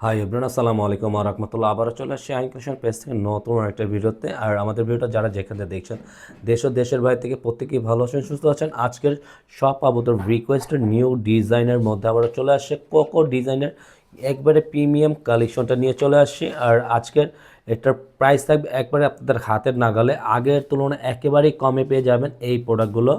High everyone আসসালামু আলাইকুম রহমতুল্লাহ আবারও চলে আসছি আইন কৃষ্ণ পেজ থেকে নতুন একটা ভিডিওতে। আর আমাদের ভিডিওটা যারা যেখানে দেখছেন, দেশ ও দেশের বাইরে থেকে প্রত্যেকেই ভালো আছেন, সুস্থ আছেন। আজকের সব আবুতর রিকোয়েস্টের নিউ ডিজাইনের মধ্যে আবারও চলে আসছে কোকো ডিজাইনের একবারে প্রিমিয়াম কালেকশনটা নিয়ে চলে আসছি। আর আজকের এটার প্রাইস থাকবে একবারে আপনাদের হাতের নাগালে। আগের তুলনায় একেবারেই কমে পেয়ে যাবেন এই প্রোডাক্টগুলো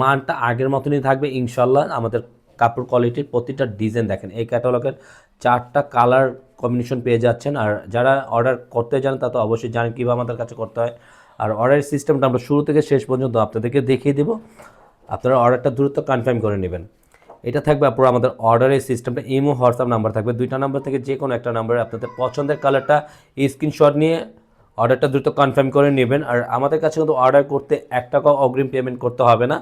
মানটা আগের মতনই থাকবে ইনশাল্লাহ আমাদের কাপড় কোয়ালিটির প্রতিটা ডিজাইন দেখেন। এই ক্যাটালগের চারটা কালার কম্বিনেশন পেয়ে যাচ্ছেন। আর যারা অর্ডার করতে জানেন তা তো অবশ্যই জানেন কীভাবে আমাদের কাছে করতে হয়। আর অর্ডারের সিস্টেমটা আমরা শুরু থেকে শেষ পর্যন্ত আপনাদেরকে দেখিয়ে দেবো। আপনারা অর্ডারটা দ্রুত কনফার্ম করে নেবেন। এটা থাকবে আপনার আমাদের অর্ডারের সিস্টেমটা ইমো হোয়াটসঅ্যাপ নাম্বার থাকবে। দুইটা নাম্বার থেকে যে কোনো একটা নাম্বারে আপনাদের পছন্দের কালারটা স্ক্রিনশট নিয়ে অর্ডারটা দ্রুত কনফার্ম করে নেবেন। আর আমাদের কাছে কিন্তু অর্ডার করতে এক টাকাও অগ্রিম পেমেন্ট করতে হবে না।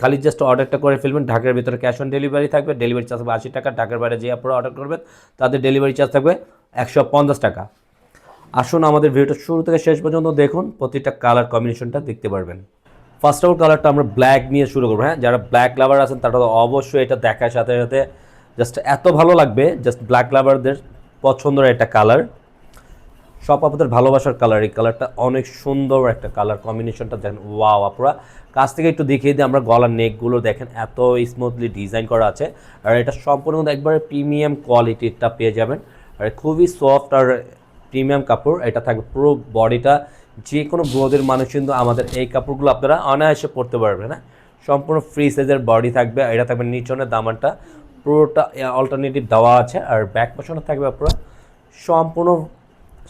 খালি জাস্ট অর্ডারটা করে ফেলবেন, ঢাকার ভিতরে ক্যাশ অন ডেলিভারি থাকবে ডেলিভারি চার্জ হবে আশি টাকা, ঢাকার বাইরে যে আপনারা অর্ডার করবেন তাদের ডেলিভারি চার্জ থাকবে একশো পঞ্চাশ টাকা। আসুন আমাদের ভিডিওটা শুরু থেকে শেষ পর্যন্ত দেখুন, প্রতিটা কালার কম্বিনেশনটা দেখতে পারবেন। ফার্স্ট অফ অল কালারটা আমরা ব্ল্যাক নিয়ে শুরু করব হ্যাঁ? যারা ব্ল্যাক লাভার আছেন, তারা তো অবশ্যই এটা দেখার সাথে সাথে জাস্ট এত ভালো লাগবে জাস্ট ব্ল্যাক লাভারদের পছন্দের একটা কালার সব আপনাদের ভালোবাসার কালার এই কালারটা অনেক সুন্দর একটা কালার কম্বিনেশনটা দেখেন ওয়াও আপনারা কাছ থেকে একটু দেখিয়ে দিই, আমরা গলার নেকগুলো দেখেন, এত স্মুথলি ডিজাইন করা আছে। আর এটা সম্পূর্ণ একবারে প্রিমিয়াম কোয়ালিটিটা পেয়ে যাবেন। আর খুবই সফট আর প্রিমিয়াম কাপড়, এটা থাকবে পুরো বডিটা যে কোনো ব্রোদের মানুষ কিন্তু আমাদের এই কাপড়গুলো আপনারা অনায়াসে পরতে পারবেন হ্যাঁ সম্পূর্ণ ফ্রি সাইজের বডি থাকবে এটা থাকবে নিচনের দামানটা। পুরোটা অল্টারনেটিভ দেওয়া আছে, আর ব্যাক পোশনটা থাকবে আপনারা সম্পূর্ণ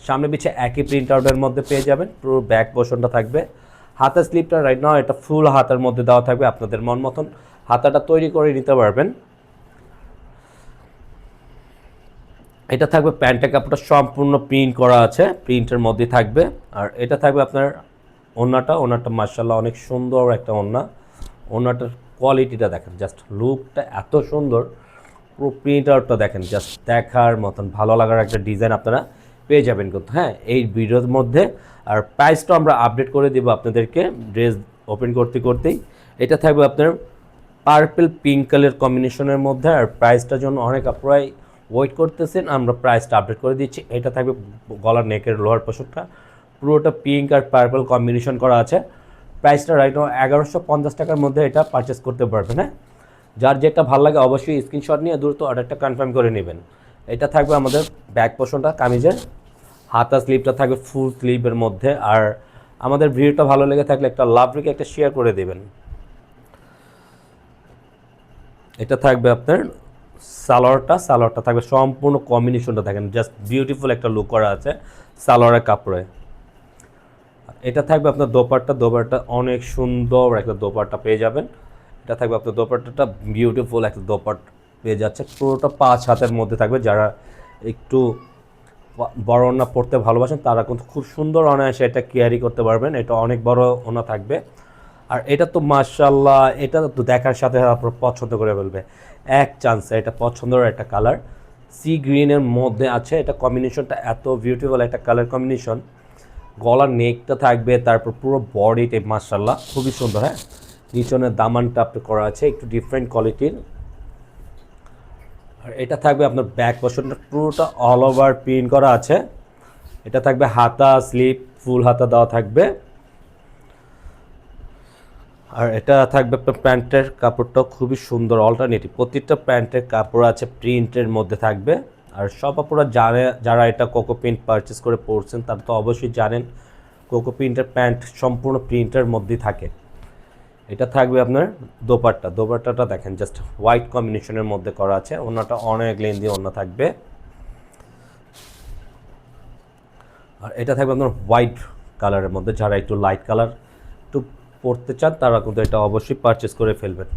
সামনে পিছে একই প্রিন্ট আউটের মধ্যে পেয়ে যাবেন। পুরো ব্যাক পোর্শনটা থাকবে। হাতের স্লিপটা রাইট নাও এটা ফুল হাতের মধ্যে দেওয়া থাকবে আপনাদের মন মতন। হাতাটা তৈরি করে নিতে পারবেন। এটা থাকবে প্যান্টের কাপড়টা সম্পূর্ণ প্রিন্ট করা আছে। প্রিন্টের মধ্যে থাকবে। আর এটা থাকবে আপনার ওনাটা ওনাটা মার্শাল্লাহ অনেক সুন্দর একটা ওনা ওনাটার কোয়ালিটিটা দেখেন জাস্ট লুকটা এত সুন্দর। পুরো প্রিন্ট আউটটা দেখেন জাস্ট দেখার মতন। ভালো লাগার একটা ডিজাইন আপনারা পেয়ে যাবেন কিন্তু হ্যাঁ এই ভিডিওর মধ্যে। আর প্রাইসটা আমরা আপডেট করে দেবো আপনাদেরকে ড্রেস ওপেন করতে করতেই। এটা থাকবে আপনার পার্পেল পিঙ্ক কালার কম্বিনেশনের মধ্যে। আর প্রাইসটার জন্য অনেক আপনারাই ওয়েট করতেছেন, আমরা প্রাইসটা আপডেট করে দিচ্ছি। এটা থাকবে গলার নেকের লোয়ার পোশাকটা পুরোটা পিঙ্ক আর পার্পল কম্বিনেশন করা আছে। প্রাইসটা রাইট এগারোশো পঞ্চাশ টাকার মধ্যে এটা পারচেস করতে পারবেন হ্যাঁ? যার যেটা ভালো লাগে অবশ্যই স্ক্রিনশট নিয়ে দ্রুত অর্ডারটা কনফার্ম করে নেবেন। এটা থাকবে আমাদের ব্যাক পোর্শনটা কামিজের। হাতা স্লিপটা থাকবে ফুল স্লিপের মধ্যে। আর আমাদের ভিডিওটা ভালো লেগে থাকলে একটা লাভ রেখে একটা শেয়ার করে দেবেন। এটা থাকবে আপনার সালোয়ারটা। সালোয়ারটা থাকবে সম্পূর্ণ কম্বিনেশনটা থাকেন জাস্ট বিউটিফুল একটা লুক করা আছে সালোয়ারের কাপড়ে। এটা থাকবে আপনার দোপাট্টা। দোপাট্টা অনেক সুন্দর একটা দোপাট্টা পেয়ে যাবেন। এটা থাকবে আপনার দোপাট্টাটা বিউটিফুল একটা দোপাট পেয়ে যাচ্ছে। পুরোটা পাঁচ হাতের মধ্যে থাকবে। যারা একটু বড় ওনা পড়তে ভালোবাসেন, তারা কিন্তু খুব সুন্দর অনায়াসে এটা ক্যারি করতে পারবেন। এটা অনেক বড় ওনা থাকবে। আর এটা তো মার্শাল্লাহ এটা তো দেখার সাথে আপনার পছন্দ করে ফেলবে। এক চান্সে এটা পছন্দের একটা কালার সি গ্রিনের মধ্যে আছে, এটা কম্বিনেশনটা এত বিউটিফুল একটা কালার কম্বিনেশন গলার নেকটা থাকবে, তারপর পুরো বডিতে মার্শাল্লাহ খুবই সুন্দর হ্যাঁ? নিচনের দামানটা আপনি করা আছে, একটু ডিফারেন্ট কোয়ালিটির আর এটা থাকবে আপনার ব্যাক পোর্শনটা পুরোটা অল ওভার প্রিন্ট করা আছে। এটা থাকবে হাতা স্লিপ ফুল হাতা দেওয়া থাকবে। আর এটা থাকবে আপনার প্যান্টের কাপড়টাও খুবই সুন্দর অল্টারনেটিভ প্রতিটা প্যান্টের কাপড় আছে, প্রিন্টের মধ্যে থাকবে। আর সব আপনারা জানে, যারা এটা কোকো প্রিন্ট পারচেস করে পড়ছেন তারা তো অবশ্যই জানেন কোকো প্রিন্টের প্যান্ট সম্পূর্ণ প্রিন্টের মধ্যেই থাকে। এটা থাকবে আপনার দোপাট্টা। দোপাট্টাটা দেখেন জাস্ট হোয়াইট কম্বিনেশনের মধ্যে করা আছে। ওনাটা অনেক লেন্দি ওনা থাকবে। আর এটা থাকবে আপনার হোয়াইট কালারের মধ্যে। যারা একটু লাইট কালার একটু পরতে চান, তারা কিন্তু এটা অবশ্যই পারচেস করে ফেলবেন।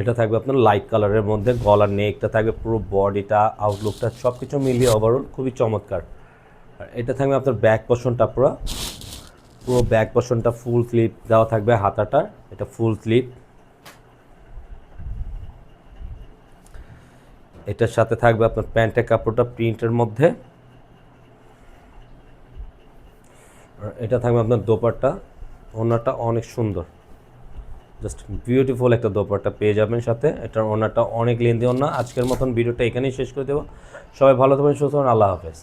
এটা থাকবে আপনার লাইট কালারের মধ্যে। গলার নেকটা থাকবে, পুরো বডিটা আউটলুকটা সব কিছু মিলিয়ে ওভারঅল খুবই চমৎকার। আর এটা থাকবে আপনার ব্যাক পোর্শনটা পুরো পুরো ব্যাক পোর্শনটা ফুল স্লিপ দেওয়া থাকবে হাতাটা এটা ফুল স্লিপ এটার সাথে থাকবে আপনার প্যান্টের কাপড়টা প্রিন্টের মধ্যে। এটা থাকবে আপনার দোপাট্টা। ওনাটা অনেক সুন্দর। জাস্ট বিউটিফুল একটা দোপাট্টা পেয়ে যাবেন সাথে। এটার ওনারটা অনেক লেন্দি ওনা। আজকের মতন ভিডিওটা এখানেই শেষ করে দেবো। সবাই ভালো থাকবেন, সুস্থ আল্লাহ হাফেজ।